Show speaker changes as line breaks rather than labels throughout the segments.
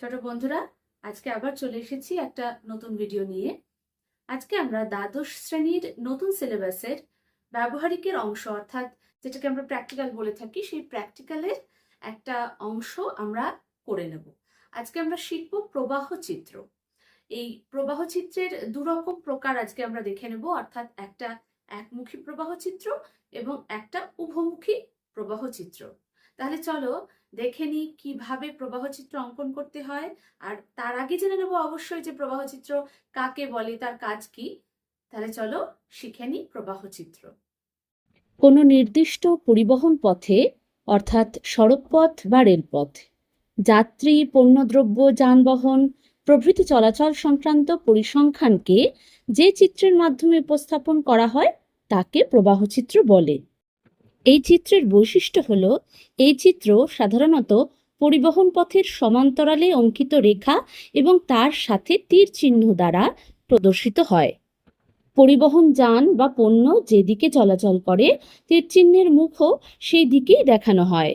ছোট বন্ধুরা, আজকে আবার চলে এসেছি একটা নতুন ভিডিও নিয়ে। আজকে আমরা দ্বাদশ শ্রেণির নতুন সিলেবাসের ব্যবহারিকের অংশ, অর্থাৎ যেটাকে আমরা প্র্যাকটিক্যাল বলে থাকি, সেই প্র্যাকটিক্যালের একটা অংশ আমরা করে নেব। আজকে আমরা শিখব প্রবাহ চিত্র। এই প্রবাহ চিত্রের দুরকম প্রকার আজকে আমরা দেখে নেব, অর্থাৎ একটা একমুখী প্রবাহ চিত্র এবং একটা উভমুখী প্রবাহ চিত্র। তাহলে চলো দেখে নিই কীভাবে প্রবাহচিত্র অঙ্কন করতে হয়। আর তার আগে জেনে নেব অবশ্যই যে প্রবাহচিত্র কাকে বলে, তার কাজ কি। তাহলে চলো শিখে নিই প্রবাহচিত্র
কোনো নির্দিষ্ট পরিবহন পথে, অর্থাৎ সড়কপথ বা রেলপথ, যাত্রী, পণ্যদ্রব্য, যানবাহন, প্রভৃতি চলাচল সংক্রান্ত পরিসংখ্যানকে যে চিত্রের মাধ্যমে উপস্থাপন করা হয়, তাকে প্রবাহচিত্র বলে। এই চিত্রের বৈশিষ্ট্য হল, এই চিত্র সাধারণত পরিবহন পথের সমান্তরালে অঙ্কিত রেখা এবং তার সাথে তীর চিহ্ন দ্বারা প্রদর্শিত হয়। পরিবহন যান বা পণ্য যেদিকে চলাচল করে তীরচিহ্নের মুখও সেই দিকেই দেখানো হয়।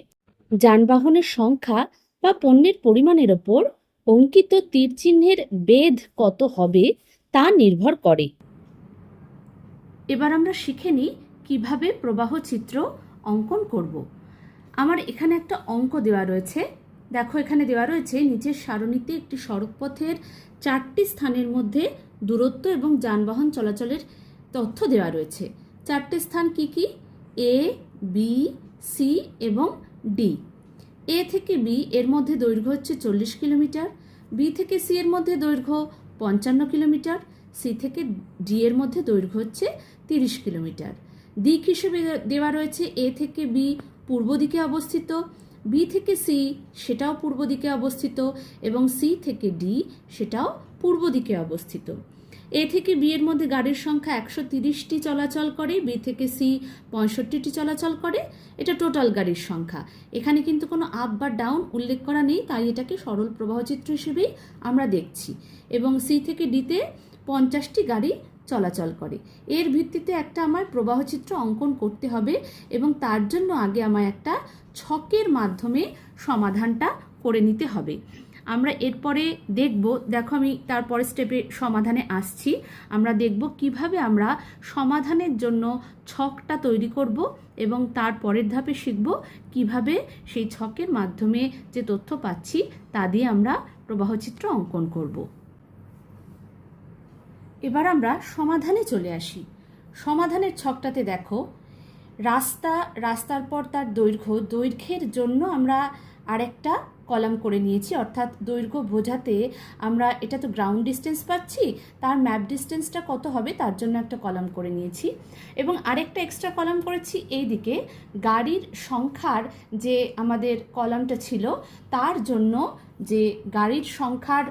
যানবাহনের সংখ্যা বা পণ্যের পরিমাণের ওপর অঙ্কিত তীরচিহ্নের বেদ কত হবে তা নির্ভর করে।
এবার আমরা শিখে নিই কীভাবে প্রবাহ চিত্র অঙ্কন করব। আমার এখানে একটা অঙ্ক দেওয়া রয়েছে। দেখো, এখানে দেওয়া রয়েছে, নিচের সারণীতে একটি সড়কপথের চারটি স্থানের মধ্যে দূরত্ব এবং যানবাহন চলাচলের তথ্য দেওয়া রয়েছে। চারটি স্থান কি কি? এ বি সি এবং ডি এ থেকে বি এর মধ্যে দৈর্ঘ্য হচ্ছে চল্লিশ কিলোমিটার বি থেকে সি এর মধ্যে দৈর্ঘ্য পঞ্চান্ন কিলোমিটার সি থেকে ডি এর মধ্যে দৈর্ঘ্য হচ্ছে তিরিশ কিলোমিটার। দিক হিসেবে দেওয়া রয়েছে এ থেকে বি পূর্ব দিকে অবস্থিত, বি থেকে সি সেটাও পূর্ব দিকে অবস্থিত এবং সি থেকে ডি সেটাও পূর্ব দিকে অবস্থিত। এ থেকে বি এর মধ্যে গাড়ির সংখ্যা একশো তিরিশটি চলাচল করে, বি থেকে সি পঁয়ষট্টিটি চলাচল করে, এটা টোটাল গাড়ির সংখ্যা। এখানে কিন্তু কোনো আপ বা ডাউন উল্লেখ করা নেই, তাই এটাকে সরল প্রবাহচিত্র হিসেবেই আমরা দেখছি। এবং সি থেকে ডিতে পঞ্চাশটি গাড়ি চলাচল করে। এর ভিত্তিতে একটা আমার প্রবাহচিত্র অঙ্কন করতে হবে এবং তার জন্য আগে আমায় একটা ছকের মাধ্যমে সমাধানটা করে নিতে হবে। আমরা এরপরে দেখব, দেখো আমি তারপরে স্টেপে সমাধানে আসছি। আমরা দেখব কীভাবে আমরা সমাধানের জন্য ছকটা তৈরি করব এবং তার পরের ধাপে শিখব কীভাবে সেই ছকের মাধ্যমে যে তথ্য পাচ্ছি তা দিয়ে আমরা প্রবাহচিত্র অঙ্কন করব। এবার আমরা সমাধানে চলে আসি। সমাধানের ছকটাতে দেখো। রাস্তা, রাস্তার পর তার দৈর্ঘ্য, দৈর্ঘ্যের জন্য আমরা আরেকটা কলাম করে নিয়েছি। অর্থাৎ দৈর্ঘ্য বোঝাতে আমরা এটা তো গ্রাউন্ড ডিস্টেন্স পাচ্ছি, তার ম্যাপ ডিস্টেন্সটা কত হবে তার জন্য একটা কলাম করে নিয়েছি। এবং আরেকটা এক্সট্রা কলাম করেছি এই দিকে গাড়ির সংখ্যার যে আমাদের কলামটা ছিল, তার জন্য যে গাড়ির সংখ্যার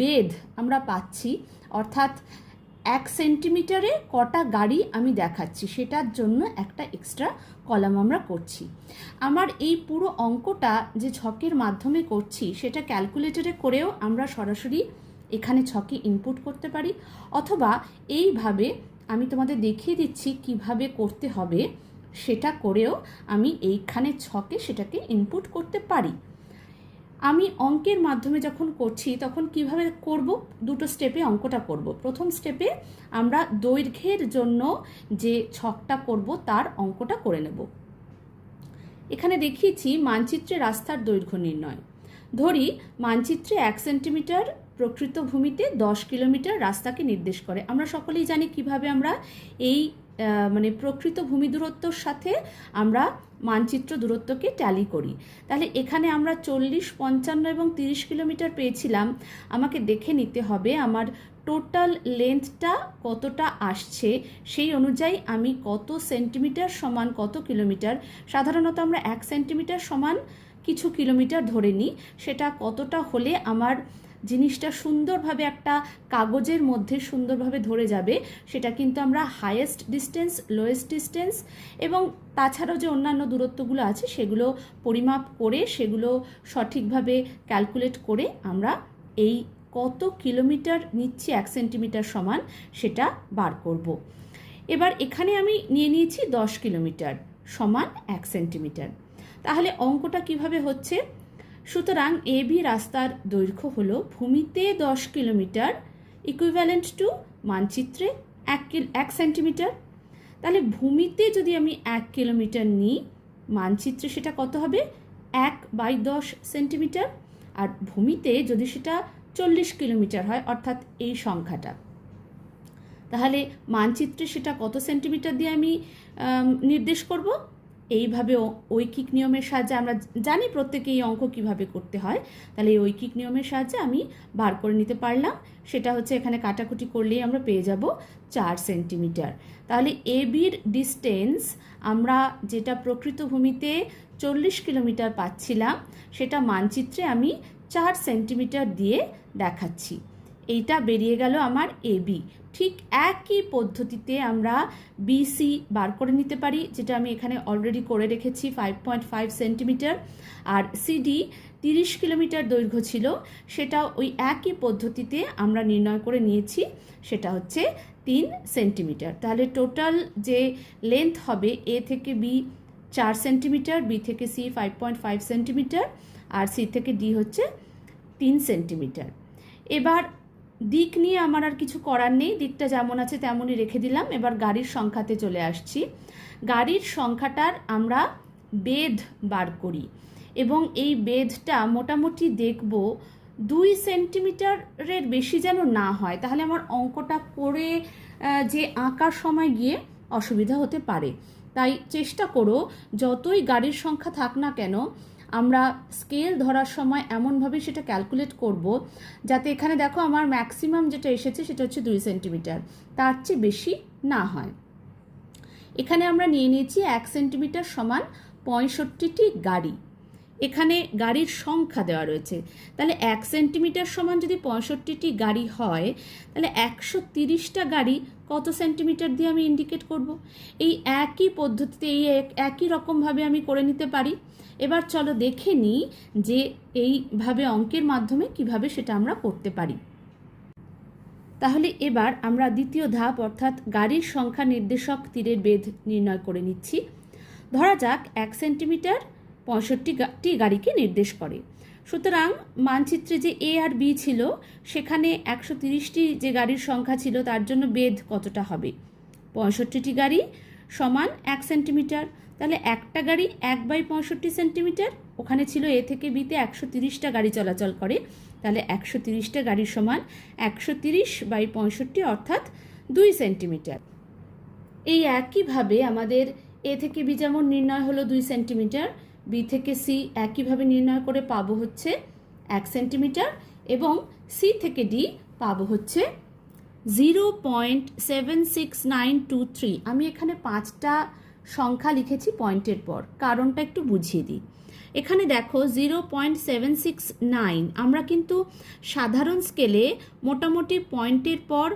বেদ আমরা পাচ্ছি, অর্থাৎ এক সেন্টিমিটারে কটা গাড়ি আমি দেখাচ্ছি, সেটার জন্য একটা এক্সট্রা কলাম আমরা করছি। আমার এই পুরো অঙ্কটা যে ছকের মাধ্যমে করছি, সেটা ক্যালকুলেটরে করেও আমরা সরাসরি এখানে ছকে ইনপুট করতে পারি। অথবা এইভাবে আমি তোমাদের দেখিয়ে দিচ্ছি কীভাবে করতে হবে, সেটা করেও আমি এইখানে ছকে সেটাকে ইনপুট করতে পারি। আমি অঙ্কের মাধ্যমে যখন করছি, তখন কীভাবে করব? দুটো স্টেপে অঙ্কটা করব। প্রথম স্টেপে আমরা দৈর্ঘ্যের জন্য যে ছকটা করব, তার অঙ্কটা করে নেব। এখানে দেখিয়েছি মানচিত্রে রাস্তার দৈর্ঘ্য নির্ণয়। ধরি, মানচিত্রে এক সেন্টিমিটার প্রকৃত ভূমিতে দশ কিলোমিটার রাস্তাকে নির্দেশ করে। আমরা সকলেই জানি কীভাবে আমরা এই মানে প্রকৃত ভূমি দূরত্বর সাথে আমরা মানচিত্র দূরত্বকে ট্যালি করি। তাহলে এখানে আমরা চল্লিশ, পঞ্চান্ন এবং তিরিশ কিলোমিটার পেয়েছিলাম। আমাকে দেখে নিতে হবে আমার টোটাল লেন্থটা কতটা আসছে। সেই অনুযায়ী আমি কত সেন্টিমিটার সমান কত কিলোমিটার। সাধারণত আমরা এক সেন্টিমিটার সমান কিছু কিলোমিটার ধরে নিই। সেটা কতটা হলে আমার জিনিসটা সুন্দরভাবে একটা কাগজের মধ্যে সুন্দরভাবে ধরে যাবে, সেটা কিন্তু আমরা হায়েস্ট ডিস্টেন্স লোয়েস্ট ডিস্টেন্স এবং তাছাড়াও যে অন্যান্য দূরত্বগুলো আছে সেগুলো পরিমাপ করে, সেগুলো সঠিকভাবে ক্যালকুলেট করে আমরা এই কত কিলোমিটার নিচ্ছি এক সেন্টিমিটার সমান সেটা বার করব। এবার এখানে আমি নিয়ে নিয়েছি দশ কিলোমিটার সমান এক সেন্টিমিটার তাহলে অঙ্কটা কীভাবে হচ্ছে সুতরাং এ বি রাস্তার দৈর্ঘ্য হল ভূমিতে দশ কিলোমিটার ইকুইভ্যালেন্ট টু মানচিত্রে এক এক সেন্টিমিটার তাহলে ভূমিতে যদি আমি এক কিলোমিটার নিই, মানচিত্রে সেটা কত হবে? এক বাই দশ সেন্টিমিটার আর ভূমিতে যদি সেটা চল্লিশ কিলোমিটার হয়, অর্থাৎ এই সংখ্যাটা। তাহলে মানচিত্রে সেটা কত সেন্টিমিটার দিয়ে আমি নির্দেশ করব? এইভাবে ঐকিক নিয়মের সাহায্যে আমরা জানি প্রত্যেকে এই অঙ্ক কীভাবে করতে হয়। তাহলে এই ঐকিক নিয়মের সাহায্যে আমি বার করে নিতে পারলাম। সেটা হচ্ছে এখানে কাটাকুটি করলেই আমরা পেয়ে যাব চার সেন্টিমিটার। তাহলে এ বির ডিস্টেন্স আমরা যেটা প্রকৃত ভূমিতে চল্লিশ কিলোমিটার পাচ্ছিলাম, সেটা মানচিত্রে আমি চার সেন্টিমিটার দিয়ে দেখাচ্ছি। এইটা বেরিয়ে গেল আমার এ বি। ঠিক একই পদ্ধতিতে আমরা বিসি বার করে নিতে পারি, যেটা আমি এখানে অলরেডি করে রেখেছি ফাইভ পয়েন্ট ফাইভ সেন্টিমিটার আর সিডি তিরিশ কিলোমিটার দৈর্ঘ্য ছিল সেটা ওই একই পদ্ধতিতে আমরা নির্ণয় করে নিয়েছি, সেটা হচ্ছে তিন সেন্টিমিটার তাহলে টোটাল যে লেন্থ হবে এ থেকে বি চার সেন্টিমিটার বি থেকে C five point five centimetre আর সি থেকে ডি হচ্ছে তিন সেন্টিমিটার এবার দিক নিয়ে আমার আর কিছু করার নেই। দিকটা যেমন আছে তেমনই রেখে দিলাম। এবার গাড়ির সংখ্যাতে চলে আসছি। গাড়ির সংখ্যাটার আমরা বেদ বার করি এবং এই বেদটা মোটামুটি দেখব দুই সেন্টিমিটারের বেশি যেন না হয়। তাহলে আমার অঙ্কটা করে যে আঁকার সময় গিয়ে অসুবিধা হতে পারে। তাই চেষ্টা করো, যতই গাড়ির সংখ্যা থাক না কেন আমরা স্কেল ধরার সময় এমনভাবে সেটা ক্যালকুলেট করব যাতে এখানে দেখো আমার ম্যাক্সিমাম যেটা এসেছে সেটা হচ্ছে দুই সেন্টিমিটার তার চেয়ে বেশি না হয়। এখানে আমরা নিয়ে নিয়েছি এক সেন্টিমিটার সমান পঁয়ষট্টিটি গাড়ি। এখানে গাড়ির সংখ্যা দেওয়া রয়েছে। তাহলে এক সেন্টিমিটার সমান যদি পঁয়ষট্টিটি গাড়ি হয়, তাহলে একশো তিরিশটা গাড়ি কত সেন্টিমিটার দিয়ে আমি ইন্ডিকেট করব? এই একই পদ্ধতিতে, এই এক- একই রকমভাবে আমি করে নিতে পারি। এবার চলো দেখে নিই যে এইভাবে অঙ্কের মাধ্যমে কীভাবে সেটা আমরা করতে পারি। তাহলে এবার আমরা দ্বিতীয় ধাপ, অর্থাৎ গাড়ির সংখ্যা নির্দেশক তীরের বেদ নির্ণয় করে নিচ্ছি। ধরা যাক এক সেন্টিমিটার পঁয়ষট্টিটি গাড়িকে নির্দেশ করে। সুতরাং মানচিত্রে যে এ আর বি ছিল, সেখানে একশো তিরিশটি যে গাড়ির সংখ্যা ছিল, তার জন্য বেদ কতটা হবে? পঁয়ষট্টিটি গাড়ি সমান এক সেন্টিমিটার। তাহলে একটা গাড়ি এক বাই পঁয়ষট্টি সেন্টিমিটার, ওখানে ছিল এ থেকে বিতে একশো তিরিশটা গাড়ি চলাচল করে। তাহলে একশো তিরিশটা গাড়ির সমান একশো তিরিশ বাই পঁয়ষট্টি, অর্থাৎ দুই সেন্টিমিটার। এই একইভাবে আমাদের এ থেকে বি যেমন নির্ণয় হলো দুই সেন্টিমিটার বি থেকে সি একইভাবে নির্ণয় করে পাবো হচ্ছে এক সেন্টিমিটার এবং সি থেকে ডি পাবো হচ্ছে zero point seven six nine two three আমি এখানে পাঁচটা সংখ্যা লিখেছি পয়েন্টের পর, কারণটা একটু বুঝিয়ে দিই। এখানে দেখো zero point seven six nine আমরা কিন্তু সাধারণ স্কেলে মোটামুটি পয়েন্টের পর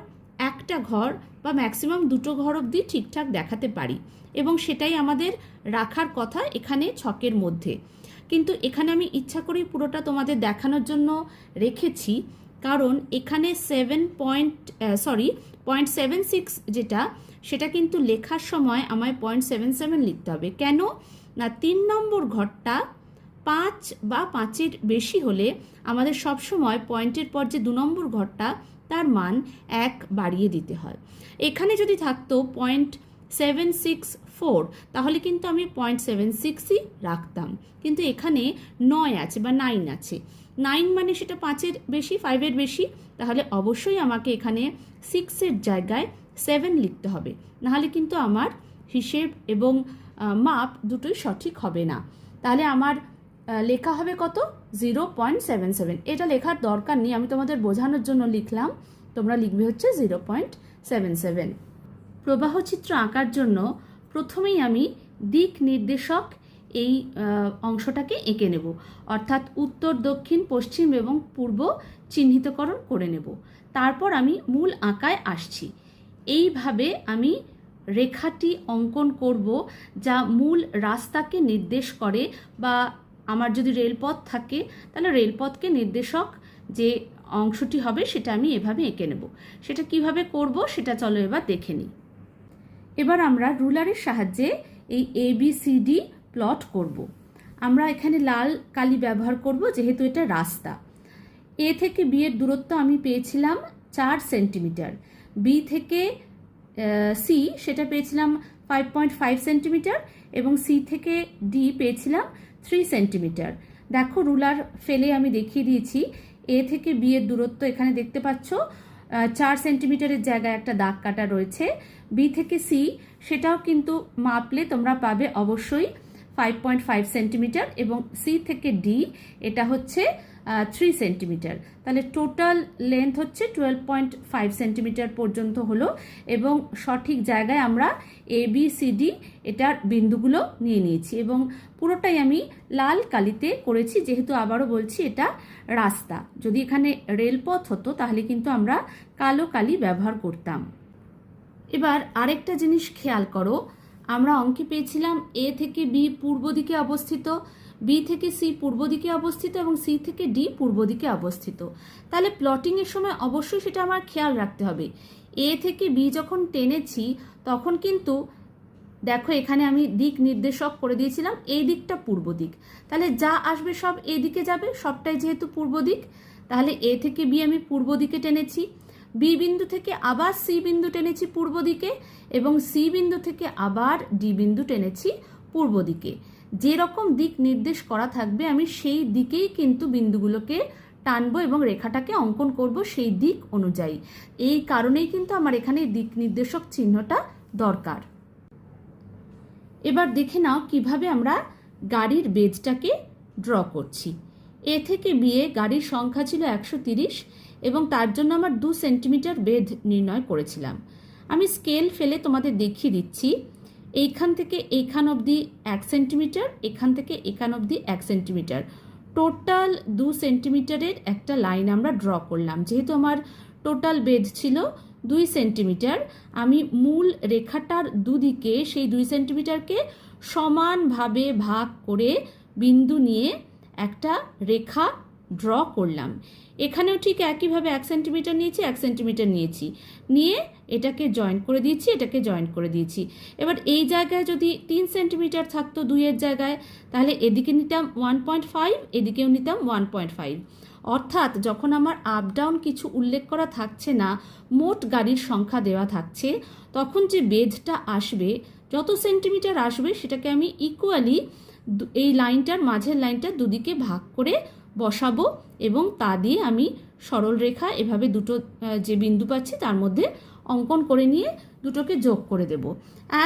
একটা ঘর বা ম্যাক্সিমাম দুটো ঘর অবধি ঠিকঠাক দেখাতে পারি। এবং সেটাই আমাদের রাখার কথা এখানে ছকের মধ্যে। কিন্তু এখানে আমি ইচ্ছা করেই পুরোটা তোমাদের দেখানোর জন্য রেখেছি। কারণ এখানে seven point sorry point seven six যেটা, সেটা কিন্তু লেখার সময় আমায় পয়েন্ট সেভেন সেভেন লিখতে হবে। কেন? না, তিন নম্বর ঘরটা পাঁচ বা পাঁচের বেশি হলে আমাদের সবসময় পয়েন্টের পর যে দু নম্বর ঘরটা তার মান এক বাড়িয়ে দিতে হয়। এখানে যদি থাকতো পয়েন্ট সেভেন সিক্স ফোর তাহলে কিন্তু আমি পয়েন্ট সেভেন সিক্সই রাখতাম। কিন্তু এখানে নয় আছে বা নাইন আছে। নাইন মানে সেটা পাঁচের বেশি ফাইভের বেশি, তাহলে অবশ্যই আমাকে এখানে সিক্সের জায়গায় সেভেন লিখতে হবে। নাহলে কিন্তু আমার হিসেব এবং মাপ দুটোই সঠিক হবে না। তাহলে আমার লেখা হবে কত? জিরো পয়েন্ট সেভেন সেভেন এটা লেখার দরকার নেই, আমি তোমাদের বোঝানোর জন্য লিখলাম। তোমরা লিখবে হচ্ছে জিরো পয়েন্ট সেভেন সেভেন প্রবাহচিত্র আঁকার জন্য প্রথমেই আমি দিক নির্দেশক এই অংশটাকে এঁকে নেব। অর্থাৎ উত্তর, দক্ষিণ, পশ্চিম এবং পূর্ব চিহ্নিতকরণ করে নেব। তারপর আমি মূল আঁকায় আসছি। এইভাবে আমি রেখাটি অঙ্কন করব যা মূল রাস্তাকে নির্দেশ করে বা আমার যদি রেলপথ থাকে, তাহলে রেলপথকে নির্দেশক যে অংশটি হবে সেটা আমি এভাবে এঁকে নেব। সেটা কীভাবে করব সেটা চলো এবার দেখে নিই। এবার আমরা রুলারের সাহায্যে এই A B C D plot করব। আমরা এখানে লাল কালি ব্যবহার করব, যেহেতু এটা রাস্তা। এ থেকে বি এর দূরত্ব আমি পেয়েছিলাম চার সেন্টিমিটার। বি থেকে সি সেটা পেয়েছিলাম ফাইভ পয়েন্ট ফাইভ সেন্টিমিটার এবং সি থেকে ডি পেয়েছিলাম থ্রি সেন্টিমিটার দেখো রুলার ফেলে আমি দেখিয়ে দিয়েছি। এ থেকে বি এর দূরত্ব এখানে দেখতে পাচ্ছ। চার সেন্টিমিটারের জায়গায় একটা দাগ কাটা রয়েছে। বি থেকে সি সেটাও কিন্তু মাপলে তোমরা পাবে অবশ্যই ফাইভ পয়েন্ট ফাইভ সেন্টিমিটার এবং সি থেকে ডি এটা হচ্ছে থ্রি সেন্টিমিটার তাহলে টোটাল লেন্থ হচ্ছে টুয়েলভ পয়েন্ট ফাইভ সেন্টিমিটার পর্যন্ত হলো এবং সঠিক জায়গায় আমরা এ বি সি এটার বিন্দুগুলো নিয়ে নিয়েছি এবং পুরোটাই আমি লাল কালিতে করেছি, যেহেতু আবারও বলছি এটা রাস্তা। যদি এখানে রেলপথ হতো তাহলে কিন্তু আমরা কালো কালি ব্যবহার করতাম। এবার আরেকটা জিনিস খেয়াল করো, আমরা অঙ্কে পেয়েছিলাম এ থেকে বি পূর্ব দিকে অবস্থিত বি থেকে সি পূর্ব দিকে অবস্থিত এবং সি থেকে ডি পূর্ব দিকে অবস্থিত। তাহলে প্লটিংয়ের সময় অবশ্যই সেটা আমার খেয়াল রাখতে হবে। এ থেকে বি যখন টেনেছি, তখন কিন্তু দেখো এখানে আমি দিক নির্দেশক করে দিয়েছিলাম, এই দিকটা পূর্ব দিক। তাহলে যা আসবে সব এদিকে যাবে, সবটাই যেহেতু পূর্ব দিক, তাহলে এ থেকে বি আমি পূর্ব দিকে টেনেছি, বি বিন্দু থেকে আবার সি বিন্দু টেনেছি পূর্ব দিকে এবং সি বিন্দু থেকে আবার ডি বিন্দু টেনেছি পূর্ব দিকে। যে রকম দিক নির্দেশ করা থাকবে, আমি সেই দিকেই কিন্তু বিন্দুগুলোকে টানবো এবং রেখাটাকে অঙ্কন করব সেই দিক অনুযায়ী। এই কারণেই কিন্তু আমার এখানে দিক নির্দেশক চিহ্নটা দরকার। এবার দেখে নাও কীভাবে আমরা গাড়ির বেজটাকে ড্র করছি। এ থেকে বিয়ে গাড়ির সংখ্যা ছিল একশো তিরিশ এবং তার জন্য আমার দু সেন্টিমিটার বেদ নির্ণয় করেছিলাম। আমি স্কেল ফেলে তোমাদের দেখিয়ে দিচ্ছি। এইখান থেকে এইখান অবধি এক সেন্টিমিটার, এখান থেকে এখান অবধি এক সেন্টিমিটার। টোটাল দু সেন্টিমিটারের একটা লাইন আমরা ড্র করলাম। যেহেতু আমার টোটাল বেদ ছিল দুই সেন্টিমিটার, আমি মূল রেখাটার দুদিকে সেই দুই সেন্টিমিটারকে সমানভাবে ভাগ করে বিন্দু নিয়ে একটা রেখা ড্র করলাম। এখানেও ঠিক একইভাবে এক সেন্টিমিটার নিয়েছি, এক সেন্টিমিটার নিয়েছি। নিয়ে এটাকে জয়েন করে দিয়েছি, এটাকে জয়েন করে দিয়েছি। এবার এই জায়গায় যদি তিন সেন্টিমিটার থাকতো দুইয়ের জায়গায়, তাহলে এদিকে নিতাম ওয়ান পয়েন্ট ফাইভ এদিকেও নিতাম ওয়ান পয়েন্ট ফাইভ অর্থাৎ যখন আমার আপ ডাউন কিছু উল্লেখ করা থাকছে না, মোট গাড়ির সংখ্যা দেওয়া থাকছে, তখন যে বেধটা আসবে, যত সেন্টিমিটার আসবে, সেটাকে আমি ইকুয়ালি এই লাইনটার মাঝের লাইনটা দুদিকে ভাগ করে বসাবো এবং তা দিয়ে আমি সরল রেখা এভাবে দুটো যে বিন্দু পাচ্ছি তার মধ্যে অঙ্কন করে নিয়ে দুটোকে যোগ করে দেব।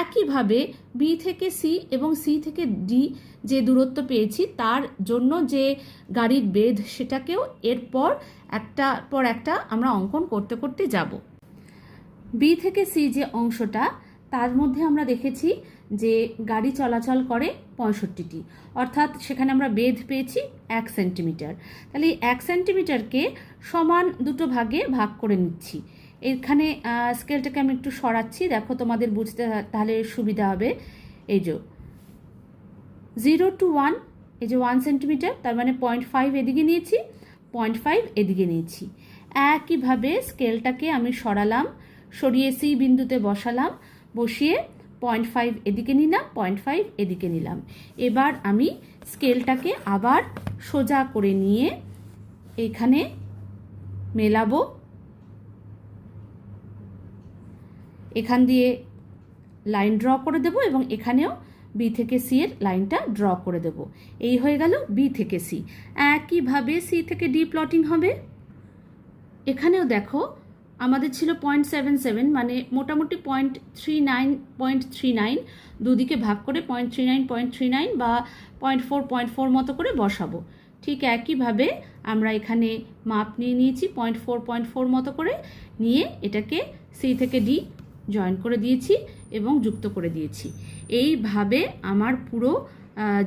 একইভাবে বি থেকে সি এবং সি থেকে ডি যে দূরত্ব পেয়েছি তার জন্য যে গাড়ির বেধ সেটাকেও এরপর একটা, পর একটা আমরা অঙ্কন করতে করতে যাব। বি থেকে সি যে অংশটা তার মধ্যে আমরা দেখেছি যে গাড়ি চলাচল করে পঁয়ষট্টিটি। অর্থাৎ সেখানে আমরা বেধ পেয়েছি এক সেন্টিমিটার। তাহলে এক সেন্টিমিটারকে সমান দুটো ভাগে ভাগ করে নিচ্ছি। এখানে স্কেলটাকে আমি একটু সরাচ্ছি। দেখো, তোমাদের বুঝতে তাহলে সুবিধা হবে। এই যে, জিরো টু ওয়ান, এই যে ওয়ান সেন্টিমিটার, তার মানে পয়েন্ট ফাইভ এদিকে নিয়েছি, পয়েন্ট ফাইভ এদিকে নিয়েছি। একইভাবে স্কেলটাকে আমি সরালাম, সরিয়ে সি বিন্দুতে বসালাম বসিয়ে পয়েন্ট ফাইভ এদিকে নিলাম পয়েন্ট ফাইভ এদিকে নিলাম। এবার আমি স্কেলটাকে আবার সোজা করে নিয়ে এখানে মেলাবো। এখান দিয়ে লাইন ড্র করে দেব এবং এখানেও বি থেকে সি এর লাইনটা ড্র করে দেব। এই হয়ে গেল বি থেকে সি একইভাবে সি থেকে ডি প্লটিং হবে। এখানেও দেখো আমাদের ছিল পয়েন্ট সেভেন সেভেন মানে মোটামুটি point three nine point three nine দুদিকে ভাগ করে point three nine point three nine বা পয়েন্ট ফোর পয়েন্ট ফোর মতো করে বসাবো। ঠিক একইভাবে আমরা এখানে মাপ নিয়ে নিয়েছি পয়েন্ট ফোর পয়েন্ট ফোর মতো করে নিয়ে এটাকে সি থেকে ডি জয়েন করে দিয়েছি এবং যুক্ত করে দিয়েছি। এইভাবে আমার পুরো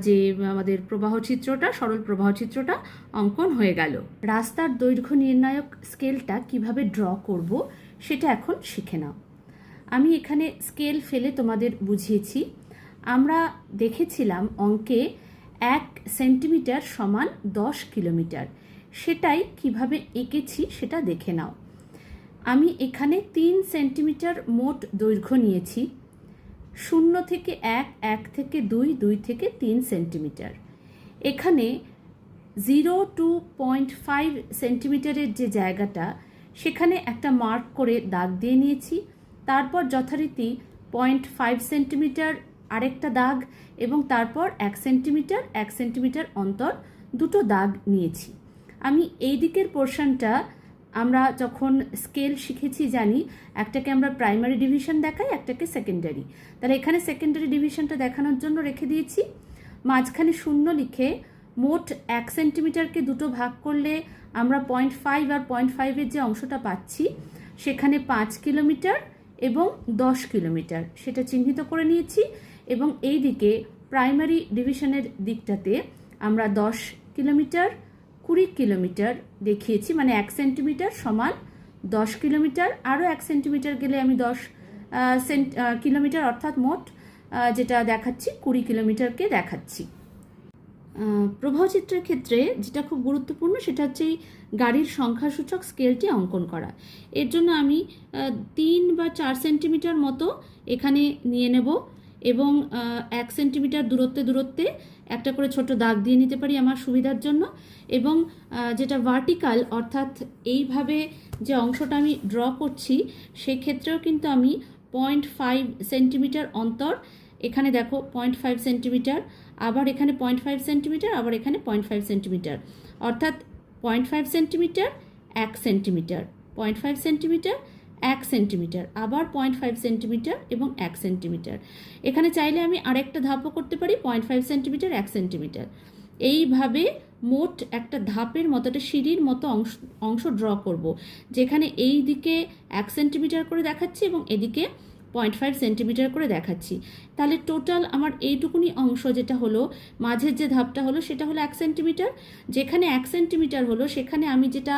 যে আমাদের প্রবাহ চিত্রটা, সরল প্রবাহ চিত্রটা অঙ্কন হয়ে গেল। রাস্তার দৈর্ঘ্য নির্ণায়ক স্কেলটা কীভাবে ড্র করব সেটা এখন শিখে নাও। আমি এখানে স্কেল ফেলে তোমাদের বুঝিয়েছি। আমরা দেখেছিলাম অঙ্কে এক সেন্টিমিটার সমান দশ কিলোমিটার। সেটাই কীভাবে এঁকেছি সেটা দেখে নাও। আমি এখানে তিন সেন্টিমিটার মোট দৈর্ঘ্য নিয়েছি। শূন্য থেকে এক এক থেকে দুই দুই থেকে তিন সেন্টিমিটার। এখানে জিরো টু পয়েন্ট ফাইভ সেন্টিমিটারের যে জায়গাটা, সেখানে একটা মার্ক করে দাগ দিয়ে নিয়েছি। তারপর যথারীতি পয়েন্ট ফাইভ সেন্টিমিটার আরেকটা দাগ এবং তারপর এক সেন্টিমিটার এক সেন্টিমিটার অন্তর দুটো দাগ নিয়েছি। আমি এই দিকের পোর্শনটা আমরা যখন স্কেল শিখেছি জানি, একটাকে আমরা প্রাইমারি ডিভিশন দেখাই, একটাকে সেকেন্ডারি। তাহলে এখানে সেকেন্ডারি ডিভিশনটা দেখানোর জন্য রেখে দিয়েছি। মাঝখানে শূন্য লিখে মোট এক সেন্টিমিটারকে দুটো ভাগ করলে আমরা পয়েন্ট ফাইভ আর পয়েন্ট ফাইভের যে অংশটা পাচ্ছি, সেখানে পাঁচ কিলোমিটার এবং দশ কিলোমিটার। সেটা চিহ্নিত করে নিয়েছি এবং এই দিকে প্রাইমারি ডিভিশনের দিকটাতে আমরা দশ কিলোমিটার কুড়ি কিলোমিটার দেখিয়েছি মানে এক সেন্টিমিটার সমান দশ কিলোমিটার। আরও এক সেন্টিমিটার গেলে আমি দশ সেন্ট কিলোমিটার অর্থাৎ মোট যেটা দেখাচ্ছি কুড়ি কিলোমিটারকে দেখাচ্ছি। আহ, প্রবাহচিত্রের ক্ষেত্রে যেটা খুব গুরুত্বপূর্ণ সেটা হচ্ছে এই গাড়ির সংখ্যাসূচক স্কেলটি অঙ্কন করা। এর জন্য আমি তিন বা চার সেন্টিমিটার মতো এখানে নিয়ে নেব। এবং এক সেন্টিমিটার দূরত্বে দূরত্বে একটা করে ছোট দাগ দিয়ে নিতে পারি আমার সুবিধার জন্য। এবং যেটা ভার্টিক্যাল অর্থাৎ এইভাবে যে অংশটা আমি ড্র করছি, সেক্ষেত্রেও কিন্তু আমি পয়েন্ট ফাইভ সেন্টিমিটার অন্তর, এখানে দেখো পয়েন্ট ফাইভ সেন্টিমিটার, আবার এখানে পয়েন্ট ফাইভ সেন্টিমিটার, আবার এখানে পয়েন্ট ফাইভ সেন্টিমিটার। অর্থাৎ পয়েন্ট ফাইভ সেন্টিমিটার, এক সেন্টিমিটার। পয়েন্ট ফাইভ সেন্টিমিটার এক সেন্টিমিটার, আবার পয়েন্ট ফাইভ সেন্টিমিটার এবং এক সেন্টিমিটার। এখানে চাইলে আমি আরেকটা ধাপও করতে পারি, পয়েন্ট ফাইভ সেন্টিমিটার, এক সেন্টিমিটার। এইভাবে মোট একটা ধাপের মতো একটা সিঁড়ির মতো অংশ অংশ ড্র করব। যেখানে এই দিকে এক সেন্টিমিটার করে দেখাচ্ছি এবং এদিকে পয়েন্ট ফাইভ সেন্টিমিটার করে দেখাচ্ছি। তাহলে টোটাল আমার এইটুকুনি অংশ যেটা হলো, মাঝের যে ধাপটা হলো, সেটা হলো এক সেন্টিমিটার। যেখানে এক সেন্টিমিটার হলো, সেখানে আমি যেটা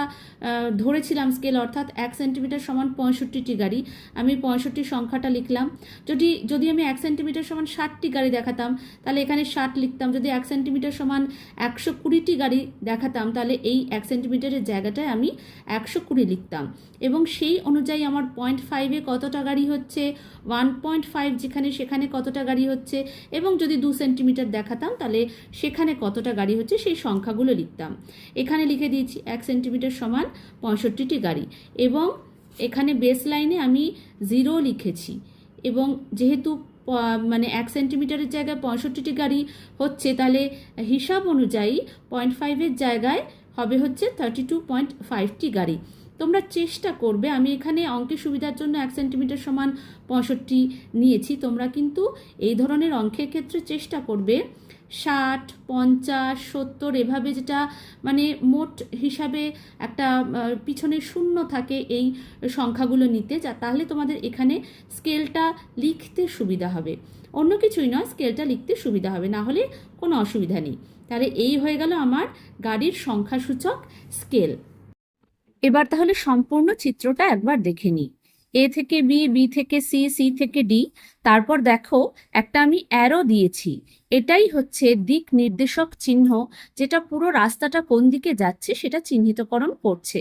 ধরেছিলাম স্কেল অর্থাৎ এক সেন্টিমিটার সমান পঁয়ষট্টিটি গাড়ি, আমি পঁয়ষট্টি সংখ্যাটা লিখলাম। যদি যদি আমি এক সেন্টিমিটার সমান ষাটটি গাড়ি দেখাতাম, তাহলে এখানে ষাট লিখতাম। যদি এক সেন্টিমিটার সমান একশো কুড়িটি গাড়ি দেখাতাম, তাহলে এই এক সেন্টিমিটারের জায়গাটায় আমি একশো কুড়ি লিখতাম। এবং সেই অনুযায়ী আমার পয়েন্ট ফাইভে কতটা গাড়ি হচ্ছে ওয়ান পয়েন্ট ফাইভ যেখানে সেখানে কতটা গাড়ি হচ্ছে এবং যদি দু সেন্টিমিটার দেখাতাম তাহলে সেখানে কতটা গাড়ি হচ্ছে সেই সংখ্যাগুলো লিখতাম। এখানে লিখে দিয়েছি এক সেন্টিমিটার সমান পঁয়ষট্টিটি গাড়ি এবং এখানে বেস লাইনে আমি জিরো লিখেছি এবং যেহেতু মানে এক সেন্টিমিটারের জায়গায় পঁয়ষট্টিটি গাড়ি হচ্ছে তাহলে হিসাব অনুযায়ী পয়েন্ট ফাইভের জায়গায় হবে হচ্ছে থার্টি টু পয়েন্ট ফাইভটি গাড়ি। তোমরা চেষ্টা করবে, আমি এখানে অঙ্কের সুবিধার জন্য এক সেন্টিমিটার সমান পঁয়ষট্টি নিয়েছি, তোমরা কিন্তু এই ধরনের অঙ্কের ক্ষেত্রে চেষ্টা করবে। ষাট, পঞ্চাশ, সত্তর এভাবে যেটা মানে মোট হিসাবে একটা পিছনে শূন্য থাকে এই সংখ্যাগুলো নিতে, যা তাহলে তোমাদের এখানে স্কেলটা লিখতে সুবিধা হবে। অন্য কিছুই নয়, স্কেলটা লিখতে সুবিধা হবে, না হলে কোনো অসুবিধা নেই। তাহলে এই হয়ে গেল আমার গাড়ির সংখ্যাসূচক স্কেল। এবার তাহলে সম্পূর্ণ চিত্রটা একবার দেখে নিই। এ থেকে বি বি থেকে সি সি থেকে ডি, তারপর দেখো একটা আমি অ্যারো দিয়েছি। এটাই হচ্ছে দিক নির্দেশক চিহ্ন, যেটা পুরো রাস্তাটা কোন দিকে যাচ্ছে সেটা চিহ্নিতকরণ করছে।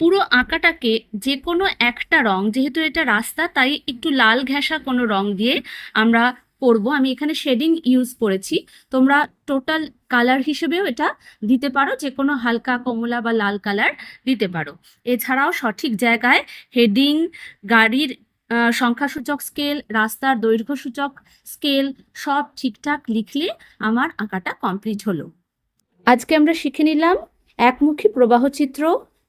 পুরো আঁকাটাকে যে কোনো একটা রং, যেহেতু এটা রাস্তা, তাই একটু লাল ঘেঁষা কোনো রং দিয়ে আমরা করব আমি এখানে শেডিং ইউজ করেছি। তোমরা টোটাল কালার হিসেবেও এটা দিতে পারো। যে কোনো হালকা কমলা বা লাল কালার দিতে পারো। এছাড়াও সঠিক জায়গায় হেডিং গাড়ির সংখ্যাসূচক স্কেল রাস্তার দৈর্ঘ্যসূচক স্কেল সব ঠিকঠাক লিখলে আমার আঁকাটা কমপ্লিট হলো। আজকে আমরা শিখে নিলাম একমুখী প্রবাহচিত্র।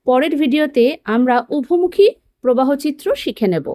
পরের ভিডিওতে আমরা উভমুখী প্রবাহচিত্র শিখে নেব।